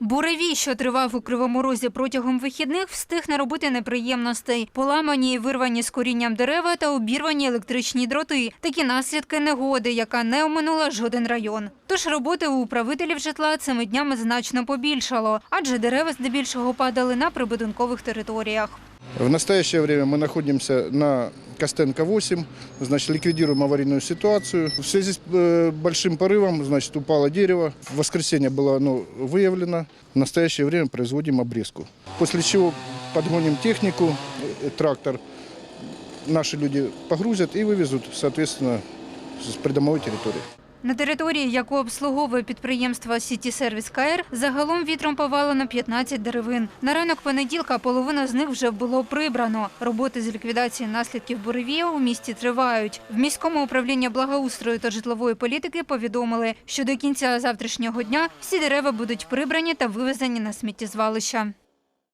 Буревій, що тривав у Кривому Розі протягом вихідних, встиг наробити неприємностей. Поламані вирвані з корінням дерева та обірвані електричні дроти. Такі наслідки негоди, яка не оминула жоден район. Тож роботи у управителів житла цими днями значно побільшало, адже дерева здебільшого падали на прибудинкових територіях. В настоящее время мы находимся на Костенко 8, значит, ликвидируем аварийную ситуацию. В связи с э, большим порывом, значит, упало дерево. В воскресенье было оно выявлено. В настоящее время производим обрезку. После чего подгоним технику, э, трактор. Наши люди погрузят и вывезут, соответственно, с придомовой территории. На території, яку обслуговує підприємство Сіті Сервіс КР, загалом вітром повалено 15 деревин. На ранок понеділка половина з них вже було прибрано. Роботи з ліквідації наслідків буревія у місті тривають. В міському управлінні благоустрою та житлової політики повідомили, що до кінця завтрашнього дня всі дерева будуть прибрані та вивезені на сміттєзвалища.